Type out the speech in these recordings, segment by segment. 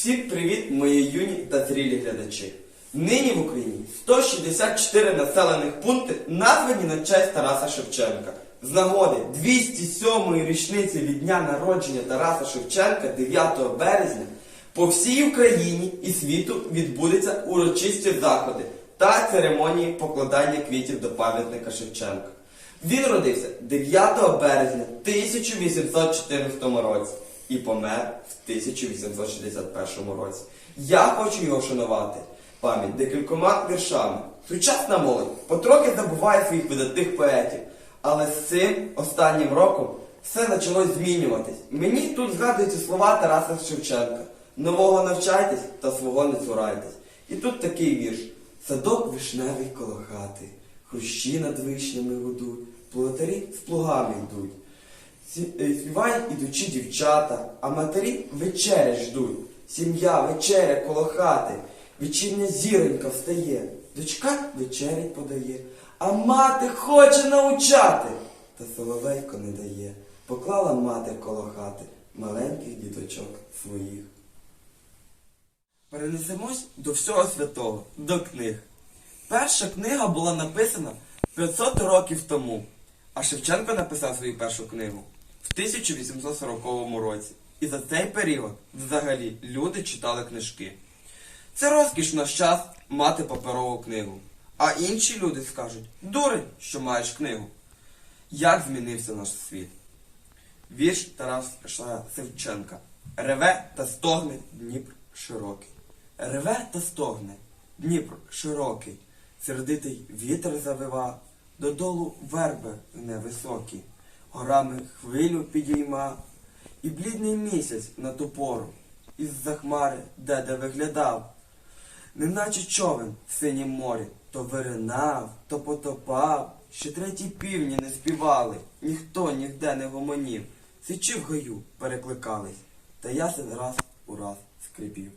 Всім привіт, мої юні та зрілі глядачі. Нині в Україні 164 населених пункти названі на честь Тараса Шевченка. З нагоди 207-ї річниці від дня народження Тараса Шевченка 9 березня по всій Україні і світу відбудуться урочисті заходи та церемонії покладання квітів до пам'ятника Шевченка. Він родився 9 березня 1814 році і помер в 1861 році. Я хочу його шанувати пам'ять декількома віршами. Сучасна молодь потрохи забуває своїх видатних поетів, але з цим останнім роком все почало змінюватись. Мені тут згадуються слова Тараса Шевченка. Нового навчайтесь та свого не цурайтесь. І тут такий вірш. Садок вишневий коло хати, хрущі над вишнями гудуть, плотарі з плугами йдуть. Е, Співають ідучі дівчата, а матері вечеря ждуть. Сім'я вечеря коло хати, вечірня зіронька встає, дочка вечерять подає, а мати хоче научати. Та соловейко не дає, поклала мати коло хати маленьких діточок своїх. Перенесемось до всього святого, до книг. Перша книга була написана 500 років тому, а Шевченко написав свою першу книгу в 1840 році. І за цей період взагалі люди читали книжки. Це розкіш в час мати паперову книгу. А інші люди скажуть, дурень, що маєш книгу. Як змінився наш світ? Вірш Тараса Шевченка. Реве та стогне Дніпр широкий. Реве та стогне Дніпр широкий. Сердитий вітер завива, додолу верби невисокі, горами хвилю підійма, і блідний місяць на ту пору, із-за хмари де де виглядав, неначе човен в синім морі, то виринав, то потопав, ще треті півні не співали, ніхто ніде не гомонів, сичі в гаю перекликались, та ясен раз у раз скрипів.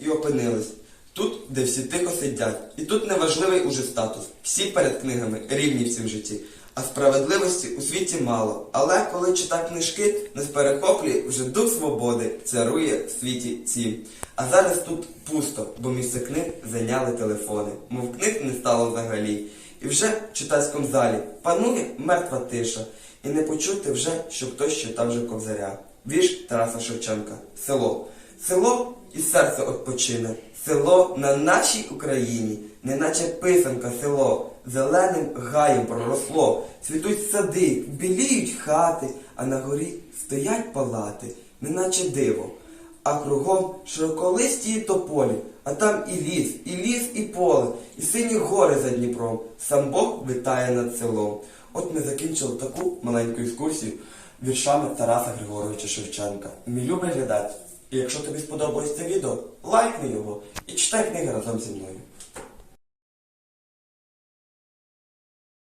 І опинились. Тут, де всі тихо сидять, і тут неважливий уже статус. Всі перед книгами рівні в цім житті. А справедливості у світі мало. Але коли читать книжки, нас перехоплює вже дух свободи царує в світі цім. А зараз тут пусто, бо місце книг зайняли телефони, мов книг не стало взагалі. І вже в читацькому залі панує мертва тиша, і не почути вже, що хтось читав вже ковзаря. Вірш Тараса Шевченка. Село. Село і серце odpoczyне. Село на нашій Україні, неначе писанка село, зеленим гаєм проросло, цвітуть сади, біліють хати, а на горі стоять палати, неначе диво. А кругом широколисті тополі, а там і ліс, і ліс, і поле, і сині гори за Дніпром. Сам Бог витає над селом. От ми закінчили таку маленьку екскурсію віршами Тараса Григоровича Шевченка. Мій любий глядач, і якщо тобі сподобалось це відео, лайкни його і читай книги разом зі мною.